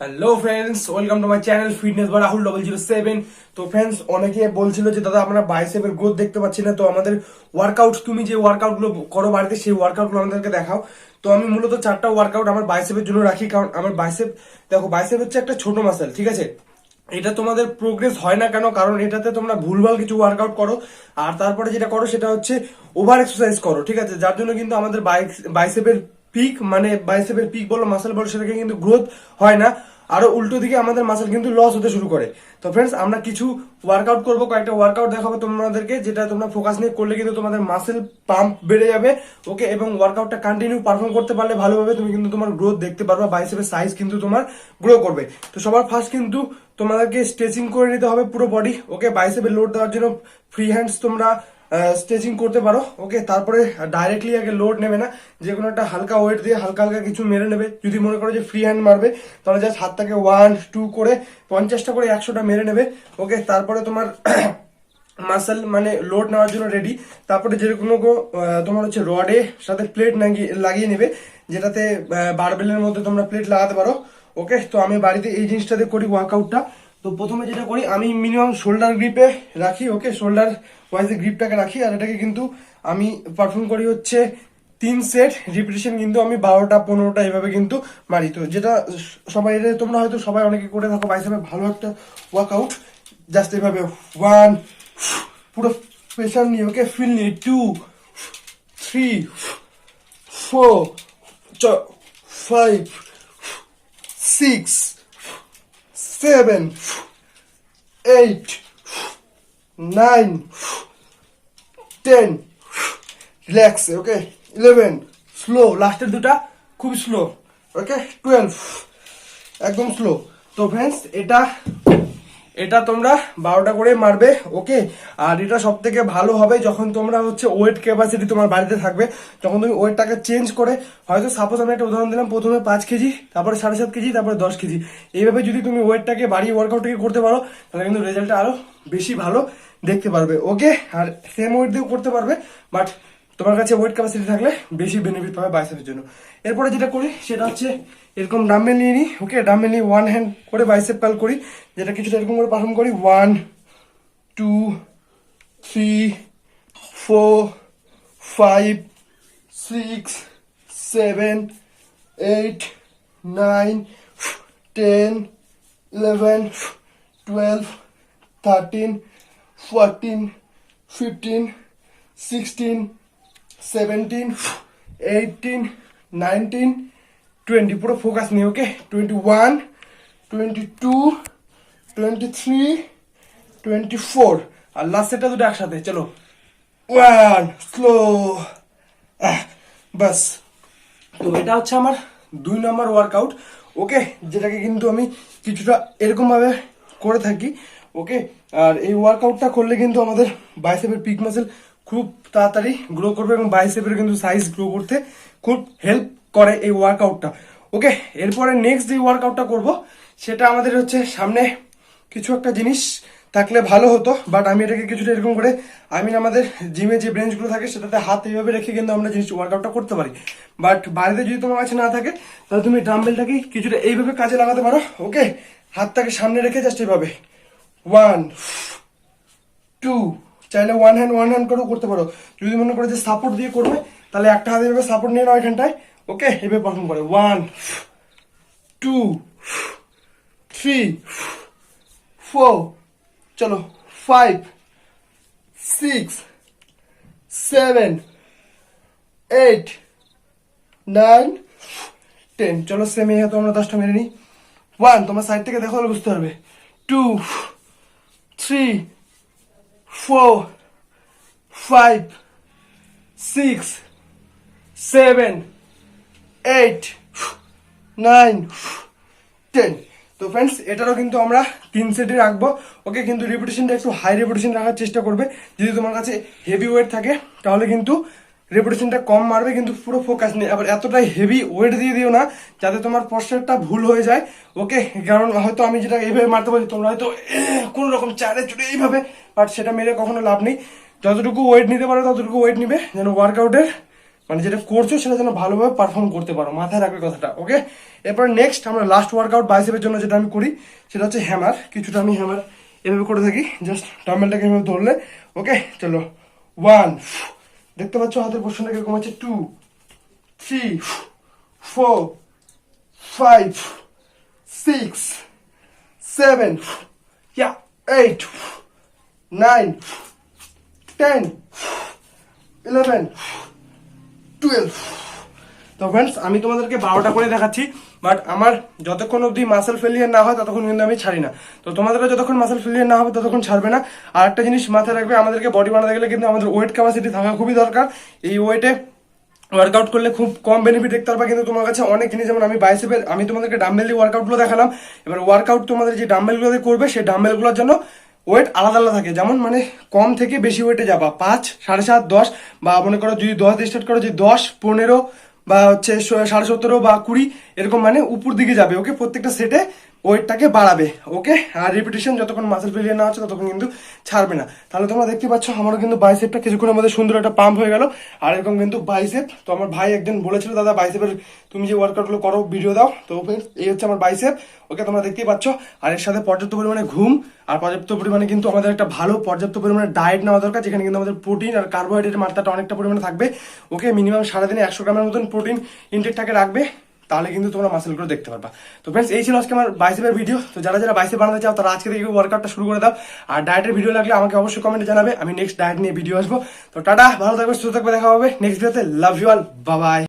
Hello friends welcome to my channel fitness by Rahul double zero seven তো friends অনেকে বলছিল যে, দাদা, আমরা বাইসেপের গ্রোথ দেখতে পাচ্ছি না। তো আমাদের ওয়ার্কআউট তুমি যে ওয়ার্কআউটগুলো করো বাড়িতে, সেই ওয়ার্কআউটগুলো আমাদেরকে দেখাও। তো আমি মূলত চারটা ওয়ার্কআউট আমার বাইসেপের জন্য রাখি, কারণ আমার বাইসেপ দেখো বাইসেপ হচ্ছে একটা ছোট মাসেল ঠিক আছে? এটা তোমাদের প্রোগ্রেস হয় না কেন? কারণ এটাতে তোমরা ভুলভাল কিছু ওয়ার্কআউট করো। আর তারপরে যেটা করো, সেটা হচ্ছে ওভার এক্সারসাইজ করো, ঠিক আছে? যার জন্য কিন্তু আমাদের বাইসেপের পিক মানে বাইসেপের পিক বলো মাসেল বলো, সেটাকে কিন্তু গ্রোথ হয় না। আরও উল্টো দিকে আমাদের মাসেল কিন্তু লস হতে শুরু করে। তো ফ্রেন্ডস আমরা কিছু ওয়ার্কআউট করব, কয়েকটা ওয়ার্কআউট দেখাবো তোমাদেরকে, যেটা তোমরা ফোকাস নিয়ে করলে কিন্তু তোমাদের মাসেল পাম্প বেড়ে যাবে। ওকে এবং ওয়ার্কআউটটা কন্টিনিউ পারফর্ম করতে পারলে ভালোভাবে তুমি কিন্তু তোমার গ্রোথ দেখতে পারবে বাইসেপের সাইজ কিন্তু তোমার গ্রো করবে। তো সবার ফার্স্ট কিন্তু তোমাদেরকে স্ট্রেচিং করে নিতে হবে পুরো বডি ওকে বাইসেপের লোড দেওয়ার জন্য ফ্রি হ্যান্ডস তোমরা স্ট্রেচিং করতে পারো। ওকে তারপরে ডাইরেক্টলি আগে লোড নেবে না। যে কোনো একটা হালকা ওয়েট দিয়ে হালকা হালকা কিছু মেরে নেবে। যদি মনে করো যে ফ্রি হ্যান্ড মারবে, তাহলে জাস্ট হাতটাকে ওয়ান টু করে পঞ্চাশটা করে একশোটা মেরে নেবে। ওকে তারপরে তোমার মাসেল মানে লোড নেওয়ার জন্য রেডি তারপরে যে কোনো তোমার হচ্ছে রডে সাথে প্লেট লাগিয়ে নেবে। যেটাতে বারবেলের মধ্যে তোমরা প্লেট লাগাতে পারো। ওকে তো আমি বাড়িতে এই জিনিসটাতে করি ওয়ার্কআউটটা তো প্রথমে যেটা করি, আমি মিনিমাম শোল্ডার গ্রিপে রাখি ওকে শোল্ডার ওয়াইজে গ্রিপটাকে রাখি, আর এটাকে কিন্তু আমি পারফর্ম করি হচ্ছে তিন সেট রিপিটেশন কিন্তু আমি বারোটা, পনেরোটা এভাবে কিন্তু মারি। তো যেটা সবাই এটা তোমরা হয়তো সবাই অনেকে করে থাকো বাইসাপে ভালো একটা ওয়ার্কআউট জাস্ট এভাবে ওয়ান পুরো প্রেশার নিয়ে ওকে ফিল নিয়ে two three four five six seven eight nine ten relax okay eleven slow লাস্টের দুটা খুব স্লো ওকে টুয়েলভ একদম স্লো তো ফ্রেন্ডস এটা এটা তোমরা বারোটা করে মারবে, ওকে? আর এটা সব থেকে ভালো হবে যখন তোমরা হচ্ছে ওয়েট ক্যাপাসিটি তোমার বাড়িতে থাকবে। তখন তুমি ওয়েটটাকে চেঞ্জ করে, হয়তো সাপোজ আমি একটা উদাহরণ দিলাম, প্রথমে পাঁচ কেজি, তারপরে সাড়ে সাত কেজি, তারপরে দশ কেজি। এইভাবে যদি তুমি ওয়েটটাকে বাড়িয়ে ওয়ার্কআউটটাকে করতে পারো, তাহলে কিন্তু রেজাল্টটা আরও বেশি ভালো দেখতে পারবে, ওকে? আর সেম ওয়েট দিয়েও করতে পারবে বাট তোমার কাছে ওয়েট ক্যাপাসিটি থাকলে বেশি বেনিফিট পাবে বাইসেপের জন্য। এরপরে যেটা করি, সেটা হচ্ছে এরকম ডাম্বেল নিয়ে নিই ওকে ডাম্বেল নিয়ে ওয়ান হ্যান্ড করে বাইসেপ কাল করি, যেটা কিছুটা এরকম করে পারফর্ম করি one two three four five six seven eight nine ten eleven twelve thirteen fourteen fifteen sixteen seventeen eighteen nineteen twenty পুরো ফোকাস নিয়ে okay twenty one twenty two twenty three twenty four আর last সেটটা দুটো একসাথে, চলো। One slow বাস। তো এটা হচ্ছে আমার দুই নম্বর ওয়ার্কআউট ওকে যেটাকে কিন্তু আমি কিছুটা এরকম ভাবে করে থাকি ওকে আর এই ওয়ার্কআউটটা করলে কিন্তু আমাদের বাইসেপের পিক মাসেল খুব তাড়াতাড়ি গ্রো করবে এবং বাইসেপের কিন্তু সাইজ গ্রো করতে খুব হেল্প করে এই ওয়ার্কআউটটা ওকে এরপরে নেক্সট যে ওয়ার্কআউটটা করব, সেটা আমাদের হচ্ছে সামনে কিছু একটা জিনিস থাকলে ভালো হতো বাট আমি এটাকে কিছুটা এরকম করে আই মিন আমাদের জিমে যে ব্রেঞ্চগুলো থাকে, সেটাতে হাত এইভাবে রেখে কিন্তু আমরা জিনিস ওয়ার্কআউটটা করতে পারি। বাট বাড়িতে যদি তোমার কাছে না থাকে, তাহলে তুমি ডাম্বেলটাকে কিছুটা এইভাবে কাজে লাগাতে পারো। ওকে হাতটাকে সামনে রেখে জাস্ট এইভাবে ওয়ান টু চাইলে ওয়ান হ্যান্ড ওয়ান হ্যান্ড করেও করতে পারো। যদি মনে করো যে সাপোর্ট দিয়ে করবে, তাহলে একটা হাতে এভাবে সাপোর্ট নিয়ে নাও এখানটায়। ওকে, এভাবে পারফর্ম করে। ওয়ান টু থ্রি ফোর চলো five six seven eight nine ten চলো সেম এই হাতে আমরা দশটা মেরে নিই। ওয়ান তোমার সাইড থেকে দেখো বুঝতে পারবে। Two three four five six seven eight nine ten তো ফ্রেন্ডস এটারও কিন্তু আমরা তিন সেটে রাখব। ওকে কিন্তু রেপুটেশনটা একটু হাই রেপুটেশন রাখার চেষ্টা করবে। যদি তোমার কাছে হেভি ওয়েট থাকে, তাহলে কিন্তু রেপুটেশনটা কম মারবে, কিন্তু পুরো ফোকাস নেই। আবার এতটাই হেভি ওয়েট দিয়ে দিও না, যাতে তোমার পশ্চারটা ভুল হয়ে যায়। ওকে কারণ হয়তো আমি যেটা এইভাবে মারতে পারি তোমরা হয়তো কোনো রকম চারে চুটে এইভাবে। বাট সেটা মেরে কখনো লাভ নেই। যতটুকু ওয়েট নিতে পারো, ততটুকু ওয়েট নিবে, যেন ওয়ার্কআউটের মানে যেটা করছ, সেটা যেন ভালোভাবে পারফর্ম করতে পারো। মাথায় রাখবে কথাটা ওকে এরপর নেক্সট আমরা লাস্ট ওয়ার্কআউট বাইসেপের জন্য যেটা আমি করি, সেটা হচ্ছে হ্যামার কিছুটা আমি হ্যামার এভাবে করে থাকি জাস্ট ডাম্বেলটাকে এভাবে ধরলে ওকে চলো ওয়ান দেখতে পাচ্ছ হাতের পোর্শনটা কীরকম আছে? Two three four five six seven eight nine ten eleven twelve তো ফ্রেন্ডস আমি তোমাদেরকে বারোটা করে দেখাচ্ছি বাট আমার যতক্ষণ অবধি মাসেল ফেলিয়ার না হয়, ততক্ষণ কিন্তু আমি ছাড়ি না। তো তোমাদেরও যতক্ষণ মাসেল ফেলিয়ার না হবে, ততক্ষণ ছাড়বে না। আর একটা জিনিস মাথায় রাখবে, আমাদেরকে বডি বানাতে গেলে কিন্তু আমাদের ওয়েট ক্যাপাসিটি থাকা খুবই দরকার। এই ওয়েটে ওয়ার্কআউট করলে খুব কম বেনিফিট দেখতে পারবে, কিন্তু তোমার কাছে অনেক জিনিস, যেমন আমি বাইসেপের আমি তোমাদেরকে ডাম্বেল দিয়ে ওয়ার্কআউটগুলো দেখালাম। এবার ওয়ার্কআউট তোমাদের যে ডাম্বেলগুলো করবে, সেই ডাম্বেলগুলোর জন্য ওয়েট আলাদা আলাদা থাকে। যেমন মানে কম থেকে বেশি ওয়েটে যাবা। পাঁচ, সাড়ে সাত, দশ, বা মনে করো যদি দশ দিয়ে স্টার্ট করো যে দশ, পনেরো বা হচ্ছে সাড়ে সতেরো বা কুড়ি এরকম মানে উপর দিকে যাবে। ওকে প্রত্যেকটা সেটে ওয়েটটাকে বাড়াবে ওকে আর রিপিটেশন যতক্ষণ মাসেল ফেলিয়ার না হচ্ছে ততক্ষণ কিন্তু ছাড়বে না। তাহলে তোমরা দেখতে পাচ্ছ, আমারও কিন্তু বাইসেপটা কিছুক্ষণের মধ্যে সুন্দর একটা পাম্প হয়ে গেল। আর এরকম কিন্তু বাইসেপ তো আমার ভাই একদিন বলেছিল, দাদা বাইসেপের তুমি যে ওয়ার্কআউটগুলো করো ভিডিও দাও। তো এই হচ্ছে আমার বাইসেপ ওকে তোমরা দেখতেই পাচ্ছ। আর এর সাথে পর্যাপ্ত পরিমাণে ঘুম, আর পর্যাপ্ত পরিমাণে কিন্তু আমাদের একটা ভালো পর্যাপ্ত পরিমাণে ডায়েট নেওয়া দরকার, যেখানে কিন্তু আমাদের প্রোটিন আর কার্বোহাইড্রেটের মাত্রাটা অনেকটা পরিমাণে থাকবে ওকে মিনিমাম সারাদিনে একশো গ্রামের মতন প্রোটিন ইনটেকটাকে রাখবে। তাহলে কিন্তু তোমরা মাসেলগুলো দেখতে পারবা। তো ফ্রেন্ডস এই ছিল আজকে আমার বাইসেপের ভিডিও তো যারা যারা বাইসেপ বানাতে চাও, তারা আজকে থেকে ওয়ার্কআউটটা শুরু করে দাও। আর ডায়েটের ভিডিও লাগলে আমাকে অবশ্যই কমেন্টে জানাবে। আমি নেক্সট ডায়েট নিয়ে ভিডিও আসব। তো টাটা, ভালো থাকবে সুস্থ থাকবে দেখা হবে। নেক্সট ভিডিওতে লাভ ইউ অল বাবাই